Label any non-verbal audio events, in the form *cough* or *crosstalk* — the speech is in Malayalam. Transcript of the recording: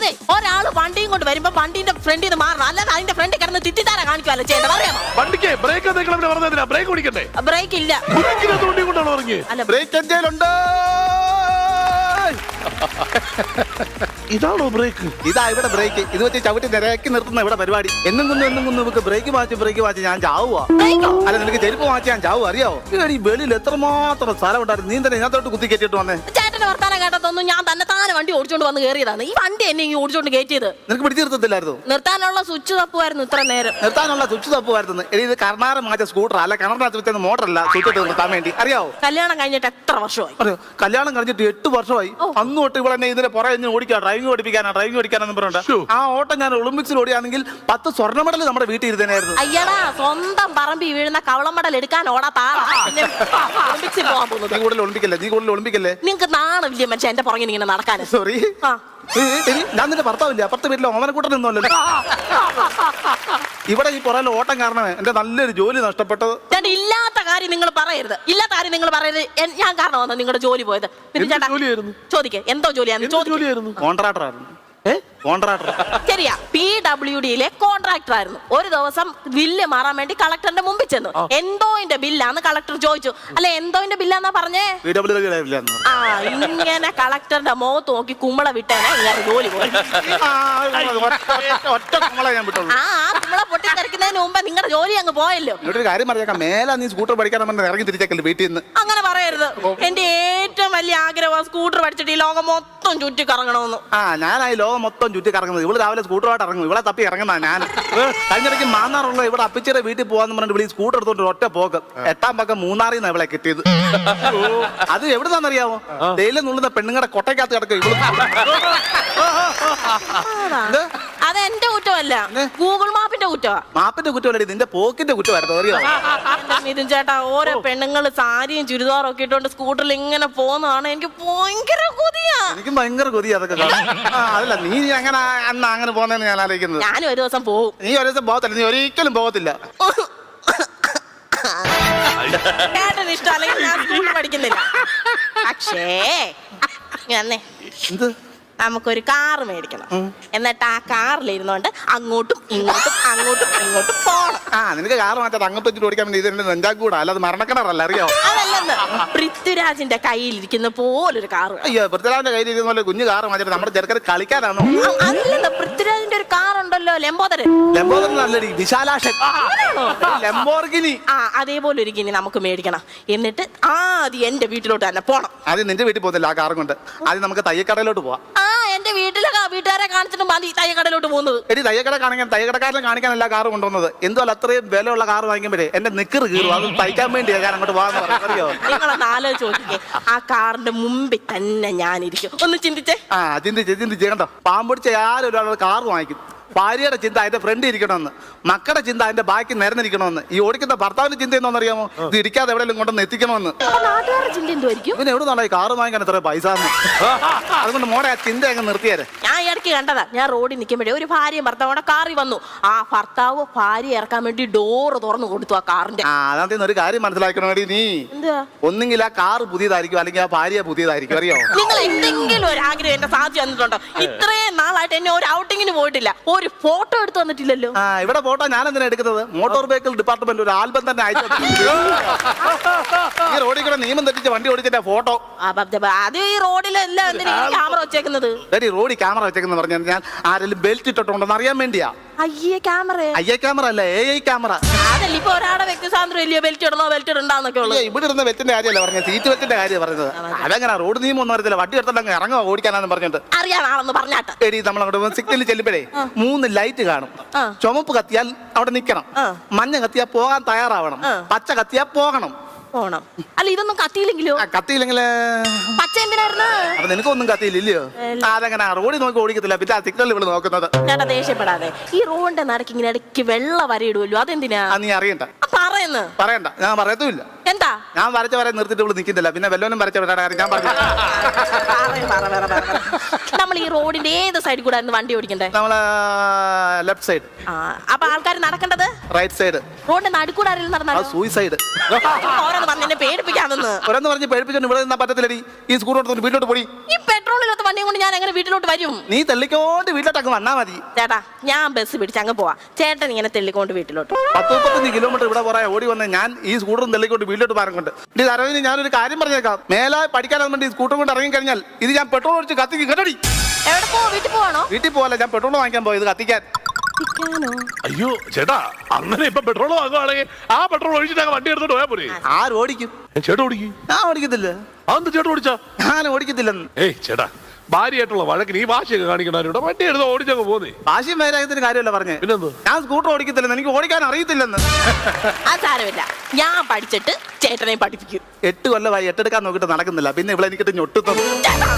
അതെ ഒരാൾ വണ്ടിയും കൊണ്ട് വരുമ്പോ വണ്ടിന്റെ ഫ്രണ്ടിൽ നിന്ന് മാറണം. അല്ലാതെ അതിന്റെ ഫ്രണ്ടിൽ കിടന്ന് തിത്തിത്താര അറിയാമോ? വണ്ടിക്ക് ബ്രേക്ക് പറഞ്ഞതിനാ ബ്രേക്ക് ഇല്ല. ബ്രേക്കിനകത്ത് വണ്ടി കൊണ്ടാണ് ഇറങ്ങി അല്ല. ബ്രേക്ക് എന്തേലുണ്ട് *laughs* ഇതാണോ ബ്രേക്ക് ഇതാ ഇവിടെ ബ്രേക്ക് ഇത് വെച്ച് ചവിട്ടി നിരക്കി നിർത്തുന്ന ഇവിടെ പരിപാടി. എന്നും കുന്നു എന്നും കുന്നു നമുക്ക് ബ്രേക്ക് മാറ്റി ബ്രേക്ക് മാറ്റി ഞാൻ ചാവുക അല്ല നിനക്ക് ചെരുപ്പ് മാറ്റി ഞാൻ ചാവും അറിയാവോ? ഈ വെളിയിൽ എത്രമാത്രം സ്ഥലം ഉണ്ടായിരുന്നു നീ തന്നെ ഇതിനകത്തോട്ട് കുത്തി കെട്ടിട്ട് വന്നേ. ചേട്ടന്റെ വർത്താനം കേട്ടതൊന്നും ഞാൻ തന്നെ താനെ വണ്ടി ഓടിച്ചോണ്ട് വന്ന് കയറിയതാണ് ഈ വണ്ടി എന്നെ ഇങ്ങനെ ഓടിച്ചോണ്ട് കയറ്റിയത് നിനക്ക് പിടിച്ചു നിർത്തത്തില്ലായിരുന്നു? നിർത്താനുള്ള സ്വിച്ച് തപ്പുമായിരുന്നു ഇത്ര നേരം. നിർത്താനുള്ള സ്വിച്ച് തപ്പുമായിരുന്നു എടി ഇത് കർണാരം മാറ്റ സ്കൂട്ടർ അല്ല കിണറിനകത്ത് മോട്ടർ അല്ല സ്വിച്ച് ഇട്ട് നിർത്താൻ വേണ്ടി. അറിയാവോ? കല്യാണം കഴിഞ്ഞിട്ട് എത്ര വർഷമായി? അറിയോ? കല്യാണം കഴിഞ്ഞിട്ട് എട്ട് വർഷമായി. അന്ന് തൊട്ട് ഇവിടെ എന്നെ ഇതിന്റെ പുറകെ ഓടിക്കാൻ ഓടിക്കാ ഡ്രൈവിംഗ് പഠിപ്പിക്കാനാ ഡ്രൈവിംഗ് പഠിക്കാനെന്ന് പറഞ്ഞിട്ടുണ്ട് പറഞ്ഞിട്ട് ആ ഓട്ടം ഞാൻ ഒളിമ്പിക്സിൽ ഓടിയാണെങ്കിൽ പത്ത് സ്വർണ മെഡൽ നമ്മുടെ വീട്ടിൽ ഇരുന്നേനായിരുന്നു. അയ്യടാ സ്വന്തം പറമ്പി വീഴുന്ന കവളമടൽ എടുക്കാൻ ഓടാത്ത ആളാ. പിന്നെ ഒളിമ്പിക്സിൽ പോകാൻ പോകുന്നത്. നീ കൂടുതൽ ഒളിമ്പിക്കല്ലേ നീ കൂടുതൽ ഒളിമ്പിക്കല്ലേ നിങ്ങക്ക് നാണമില്ലേ മനുഷ്യ എന്റെ പുറകെ ഇങ്ങനെ നടക്കാൻ സോറി ആ. ഞാൻ നിന്റെ ഭർത്താവില്ല? അപ്പുറത്തെ വീട്ടിലെ ഓമനക്കൂട്ടൻ നിന്നല്ലോ ഇവിടെ ഈ പുറകിൽ ഓട്ടം കാരണം എന്റെ നല്ലൊരു ജോലി നഷ്ടപ്പെട്ടത്. ചേട്ടാ ഇല്ലാത്ത കാര്യം നിങ്ങൾ പറയരുത്. ഇല്ലാത്ത കാര്യം നിങ്ങൾ പറയരുത്. എൻ- ഞാൻ കാരണമാണ് നിങ്ങളുടെ ജോലി പോയത്. എന്ത് ജോലിയായിരുന്നു? ചോദിക്കേ. എന്തോ ജോലിയാന്ന് എന്ത് ചോദിക്കേ. ജോലിയായിരുന്നു? കോൺട്രാക്ടർ ആയിരുന്നു? കോൺട്രാക്ടർ ശരിയാ. പി ഡബ്ല്യു ഡിയിലെ കോൺട്രാക്ടർ ആയിരുന്നു. ഒരു ദിവസം ബില്ല് മാറാൻ വേണ്ടി കളക്ടറിന്റെ മുമ്പിൽ ചെന്നു. എന്തോന്റെ ബില്ലാന്ന് കളക്ടർ ചോദിച്ചു. അല്ല എന്തോന്റെ ബില്ലാന്നാ പറഞ്ഞേ? ആ ഇങ്ങനെ കളക്ടറിന്റെ മുഖത്ത് നോക്കി കുമ്മള വിട്ടാണ് ഇങ്ങനെ ജോലി പോയി. കുമ്പളെ ഞാൻ ആ ആ കുമ്മള പൊട്ടിത്തെറിക്കുന്നതിന് മുമ്പ് നിങ്ങളുടെ ജോലി അങ്ങ് പോയല്ലോ. ഒരു കാര്യം പറഞ്ഞേക്കാം. മേലെ നീ സ്കൂട്ടർ പഠിക്കാൻ പറഞ്ഞ് ഇറങ്ങി തിരിച്ചേക്കല്ലേ വീട്ടിൽ നിന്ന്? അങ്ങനെ പറയരുത്. എന്റെ ഏറ്റവും വലിയ ആഗ്രഹം സ്കൂട്ടർ പഠിച്ചിട്ട് ഈ ലോകം മൊത്തം ചുറ്റി കറങ്ങണമെന്ന് ആ ഞാനായി ലോകം മൊത്തം ചുറ്റി കറങ്ങുന്നത്. ഇവൾ രാവിലെ സ്കൂട്ടറുമായിട്ട് ഇറങ്ങും. ഇവളെ തപ്പി ഇറങ്ങുന്ന ഞാൻ. കഴിഞ്ഞിടയ്ക്ക് മാന്നാറുള്ള ഇവിടെ അപ്പിച്ചിയുടെ വീട്ടിൽ പോകാന്ന് പറഞ്ഞിട്ട് വിളി സ്കൂട്ടർ എടുത്തോണ്ട് ഒറ്റ പോക്ക്. എട്ടാം പക്കം മൂന്നാറിൽ നിന്ന് ഇവളെ കിട്ടിയത്. അത് എവിടുന്നാന്നറിയാമോ തേയില നുള്ളുന്ന പെണ്ണുങ്ങളുടെ കൊട്ടയ്ക്കകത്ത് കിടക്കും ഇവൾ. എന്ത്? അത് എന്റെ കുറ്റമല്ല. ഗൂഗിൾ മാപ്പിന്റെ കുറ്റമാ. മാപ്പിന്റെ കുറ്റമല്ല നിന്റെ പോക്കിന്റെ കുറ്റമായിരുന്നു അറിയാമോ എന്റെ മിഥുൻ ചേട്ടാ ഓരോ പെണ്ണുങ്ങൾ സാരിയും ചുരിദാറും ഒക്കെ ഇട്ടുകൊണ്ട് സ്കൂട്ടറിൽ ഇങ്ങനെ പോകുന്നതാണ് എനിക്ക് ഭയങ്കര കൊതിയാ. എനിക്കും ഭയങ്കര കൊതി അതൊക്കെ കാണാൻ. ആ അതല്ല നീ അങ്ങനെ അന്ന് അങ്ങനെ പോകുന്നതെന്ന് ഞാൻ ആലോചിക്കുന്നത്? ഞാൻ ഒരു ദിവസം പോകും നീ ഒരു ദിവസം പോകത്തില്ല നീ ഒരിക്കലും പോകത്തില്ല. ചേട്ടന് ഞാൻ പഠിക്കുന്നില്ല. പക്ഷേ അന്നേ എന്ത്? നമുക്കൊരു കാറ് മേടിക്കണം. എന്നിട്ട് ആ കാറിൽ ഇരുന്നോണ്ട് അങ്ങോട്ടും ഇങ്ങോട്ടും അങ്ങോട്ടും ഇങ്ങോട്ടും പോണം. ആ നിനക്ക് കാറ് മാറ്റാതെ അങ്ങോട്ട് വെച്ചിട്ട് ഓടിക്കാൻ വേണ്ടി ഇതിന്റെ നെഞ്ചാക്കൂടാ. അല്ലാതെ മരണക്കിണറല്ല അറിയാമോ പൃഥ്വിരാജിന്റെ കയ്യിലിരിക്കുന്ന പോലൊരു കാറ്. അയ്യോ പൃഥ്വിരാജിന്റെ കയ്യിലിരിക്കുന്ന പോലെ കുഞ്ഞു കാറ് മാറ്റി നമ്മുടെ ചെറുക്കന് കളിക്കാനാണോ? അ- അതല്ലെന്ന് പൃഥ്വിരാജിന്റെ ഒരു കാർ ഉണ്ടല്ലോ ലംബോദരൻ. ലംബോദരൻ നല്ലടി വിശാലാക്ഷൻ. ലംബോർഗിനി. ആ അതേപോലെ ഒരു ഗിനി നമുക്ക് മേടിക്കണം. എന്നിട്ട് ആദ്യം എന്റെ വീട്ടിലോട്ട് തന്നെ പോണം. ആദ്യം നിന്റെ വീട്ടിൽ പോകുന്നില്ല ആ കാറും കൊണ്ട്. ആദ്യം നമുക്ക് തയ്യക്കടയിലോട്ട് പോവാം. ആ എന്റെ വീട്ടിലെ. ക- വീട്ടുകാരെ കാണിച്ചിട്ട് മതി തയ്യക്കടയിലോട്ട് പോകുന്നത്. എടി തയ്യക്കട കാണിക്കാൻ തയ്യക്കടക്കാരനെ കാണിക്കാനല്ല കാറ് കൊണ്ടുവന്നത്. എന്തുമല്ല അത്രയും വിലയുള്ള കാറ് വാങ്ങിക്കുമ്പോഴേ എന്റെ നിക്കറ് കീറും. അത് തയ്ക്കാൻ വേണ്ടിയാ ഞാൻ അങ്ങോട്ട് പോകാന്ന് പറയും. അറിയോ? നിങ്ങളൊന്ന് ആലോചിച്ച് നോക്കിക്കേ. ആ കാറിന്റെ മുമ്പിൽ തന്നെ ഞാനിരിക്കും. ഒന്ന് ചിന്തിച്ചേ. ആ ചിന്തിച്ച് ചിന്തിച്ചേ കണ്ടോ? പാമ്പൊടിച്ച ആരും ഒരാൾ കാറ് വാങ്ങിക്കും. ഭാര്യയുടെ ചിന്ത അതിന്റെ ഫ്രണ്ട് ഇരിക്കണമെന്ന് മക്കളുടെ ചിന്ത അതിന്റെ ബാക്കി നിരന്നിരിക്കണമെന്ന്. ഈ ഓടിക്കുന്ന ഭർത്താവിന്റെ ചിന്ത എന്നറിയാമോ ഇത് ഇരിക്കാതെ എവിടെയെങ്കിലും കൊണ്ടൊന്ന് എത്തിക്കണമെന്ന്. പിന്നെ ചിന്ത എന്തുമായിരിക്കും എവിടെ നിന്നാണ് ഈ കാറ് വാങ്ങിക്കാൻ എത്ര പൈസ? *laughs* അതുകൊണ്ട് മോടെ ആ ചിന്ത അങ്ങ് നിർത്തിയാരെ. ഞാൻ ഇടയ്ക്ക് കണ്ടതാ ഞാൻ റോഡിൽ നിൽക്കുമ്പോഴേ ഒരു ഭാര്യയും ഭർത്താവും കാറി വന്നു. ആ ഭർത്താവ് ഭാര്യ ഇറക്കാൻ വേണ്ടി ഡോറ് തുറന്നു കൊടുത്തു ആ കാറിന്റെ. അതാദ്യം ഒരു കാര്യം മനസ്സിലാക്കണോടി നീ? എന്താ ഒന്നെങ്കിൽ ആ കാറ് പുതിയതായിരിക്കും അല്ലെങ്കിൽ ആ ഭാര്യ പുതിയതായിരിക്കും അറിയോ? നിങ്ങൾ എന്തെങ്കിലും ഒരു ആഗ്രഹം എന്റെ സാധിച്ചു തന്നിട്ടുണ്ടോ? ഇത്രയും നാളായിട്ട് എന്നെ ഒരു ഔട്ടിങ്ങിന് പോയിട്ടില്ല. ഒരു ഫോട്ടോ എടുത്തു തന്നിട്ടില്ലല്ലോ ആ ഇവിടെ ഫോട്ടോ ഞാൻ എന്തിനാ എടുക്കുന്നത്? മോട്ടോർ വെഹിക്കിൾ ഡിപ്പാർട്ട്മെന്റ് ഒരു ആൽബം തന്നെ അയച്ചു ഈ റോഡിൽ കൂടെ നിയമം തെറ്റിച്ച വണ്ടി ഓടിച്ചിട്ട് ഫോട്ടോ. ആ, ബ- ബ- അത് ഈ റോഡിലെല്ലാം എന്തിനാ ക്യാമറ വെച്ചേക്കുന്നത്? ഡാഡി റോഡിൽ ക്യാമറ വെച്ചേക്കെന്ന് പറഞ്ഞാൽ ഞാൻ ആരെങ്കിലും ബെൽറ്റ് ഇട്ടിട്ടുണ്ടെന്ന് അറിയാൻ വേണ്ടിയാ. അയ്യേ ക്യാമറ ക്യാമറ അല്ല എ ഐ ക്യാമറ. അതല്ല ഇപ്പൊ ഒരാളുടെ വ്യക്തി സ്വാതന്ത്ര്യം ഇല്ലയോ? ബെൽറ്റ് ഇടണോ? ബെൽറ്റ് ഇടണ്ടാന്നൊക്കെ ഉള്ളു. ഇവിടെ ഇരുന്ന വെറ്റിന്റെ കാര്യമല്ല പറഞ്ഞത്? സീറ്റ് വെറ്റിന്റെ കാര്യം പറഞ്ഞത്. അതെങ്ങനെ? റോഡ് നിയമം ഒന്നും അറിയത്തില്ല. വണ്ടി എടുത്തോണ്ട് അങ്ങ് ഇറങ്ങുക ഓടിക്കാനാന്ന് പറഞ്ഞിട്ട്. അറിയാൻ ആളെന്ന് പറഞ്ഞാട്ട്. എടി നമ്മൾ അങ്ങോട്ട് സിഗ്നലിൽ ചെല്ലുമ്പോഴേ മൂന്ന് ലൈറ്റ് കാണും. ചുമപ്പ് കത്തിയാൽ അവിടെ നിൽക്കണം മഞ്ഞ കത്തിയാൽ പോകാൻ തയ്യാറാവണം. പച്ച കത്തിയാൽ പോകണം. പോണം അല്ല ഇതൊന്നും കത്തിയില്ലെങ്കിലോ ആ, കത്തിയില്ലെങ്കിൽ പച്ച എന്തിനായിരുന്നു അപ്പൊ നിനക്കൊന്നും കത്തിയില്ലയോ അതങ്ങനെ റോഡിൽ നോക്കി ഓടിക്കത്തില്ല പിന്നെ ആ സിഗ്നൽ ഇവിടെ നോക്കുന്നത് ചേട്ടാ ദേഷ്യപ്പെടാതെ ഈ റോഡിന്റെ നടക്ക് ഇങ്ങനെ ഇടയ്ക്ക് വെള്ള വര ഇടുമല്ലോ അതെന്തിനാ ആ നീ അറിയണ്ട ആ, പറയുന്നു പറയണ്ട ഞാൻ പറയത്തുമില്ല എന്താ ഞാൻ വരച്ച വരെ നിർത്തിയിട്ട് ഇവിടെ നിൽക്കുന്നില്ല പിന്നെ വല്ലവനും വരച്ച വരാൻ കാര്യം ഞാൻ പറഞ്ഞു നമ്മൾ ഈ റോഡിന്റെ ഏത് സൈഡിൽ കൂടെ വണ്ടി ഓടിക്കണ്ടേ? നമ്മൾ ലെഫ്റ്റ് സൈഡ് ആ അപ്പൊ ആൾക്കാർ നടക്കേണ്ടത്? റൈറ്റ് സൈഡ് റോഡിന്റെ നടുക്കൂടെ ആരെങ്കിലും ആ നടന്നാലോ സൂയിസൈഡ് ഓരോന്ന് പറഞ്ഞ് എന്നെ പേടിപ്പിക്കാമെന്ന് ഓരോന്ന് പറഞ്ഞ് പേടിപ്പിച്ചോണ്ട് ഇവിടെ നിന്നാ പറ്റത്തില്ലടി. ഈ സ്കൂട്ടർ എടുത്തോണ്ട് വീട്ടിലോട്ട് പോയി ഈ പെട്രോളില്ലാത്ത വണ്ടിയും കൊണ്ട് ഞാൻ എങ്ങനെ വീട്ടിലോട്ട് വരും? നീ തെള്ളിക്കോണ്ട് വീട്ടിലോട്ടങ്ങ് വന്നാ മതി. ചേട്ടാ ഞാൻ ബസ് പിടിച്ച് അങ്ങ് പോവാ. ചേട്ടൻ ഇങ്ങനെ തെള്ളിക്കൊണ്ട് വീട്ടിലോട്ട്. പത്ത് മുപ്പത്തഞ്ച് കിലോമീറ്റർ ഇവിടെ പറയാ ഓടി വന്ന ഞാൻ ഈ സ്കൂട്ടറും തെള്ളിക്കൊണ്ട് വീട്ടിലോട്ട് പറഞ്ഞുകൊണ്ട് ഇനി അരവിന് ഞാനൊരു കാര്യം പറഞ്ഞേക്കാം. മേലെ പഠിക്കാൻ വേണ്ടി ഈ സ്കൂട്ടർ കൊണ്ട് ഇറങ്ങി കഴിഞ്ഞാൽ ഇത് ഞാൻ പെട്രോൾ ഒഴിച്ച് കത്തിക്ക്. കേട്ടടി? എവിടെ പോവാ? വീട്ടിൽ പോവാണോ? വീട്ടിൽ ഞാൻ പെട്രോൾ വാങ്ങിക്കാൻ പോയത് കത്തിക്കാൻ. ഇരിക്കാനോ? അയ്യോ ചേട്ടാ അങ്ങനെ ഇപ്പൊ പെട്രോൾ വാങ്ങുവാണെങ്കിൽ ആ പെട്രോൾ ഒഴിച്ചിട്ട് അങ്ങ് വണ്ടി എടുത്തോണ്ട് പോയാ പോരെ? ആര് ഓടിക്കും? ചേട്ടാ ഓടിക്കും? ഞാൻ ഓടിക്കത്തില്ല. അന്ന് ചേട്ടൻ ഓടിച്ചാ? ഞാൻ ഓടിക്കത്തില്ലെന്ന്. ഏയ് ചേട്ടാ ഭാര്യയായിട്ടുള്ള വഴക്കിന് ഈ വാശിയൊക്കെ കാണിക്കണവരോട് വണ്ടി എടുത്ത് ഓടിച്ചങ്ങ് പോന്നേ. വാശിയും വൈരാഗ്യത്തിന് കാര്യമല്ല പറഞ്ഞേ? പിന്നെ ഞാൻ സ്കൂട്ടർ ഓടിക്കത്തില്ലെന്ന്. എനിക്ക് ഓടിക്കാൻ അറിയത്തില്ലെന്ന്. ആ സാരമില്ല. ഞാൻ പഠിച്ചിട്ട് ചേട്ടനെ പഠിപ്പിക്കും. എട്ട് കൊല്ലമായി എട്ടെടുക്കാൻ നോക്കിയിട്ട് നടക്കുന്നില്ല. പിന്നെ ഇവിടെ എനിക്കിട്ട് ഞൊട്ടുത്തത് ചേട്ടാ.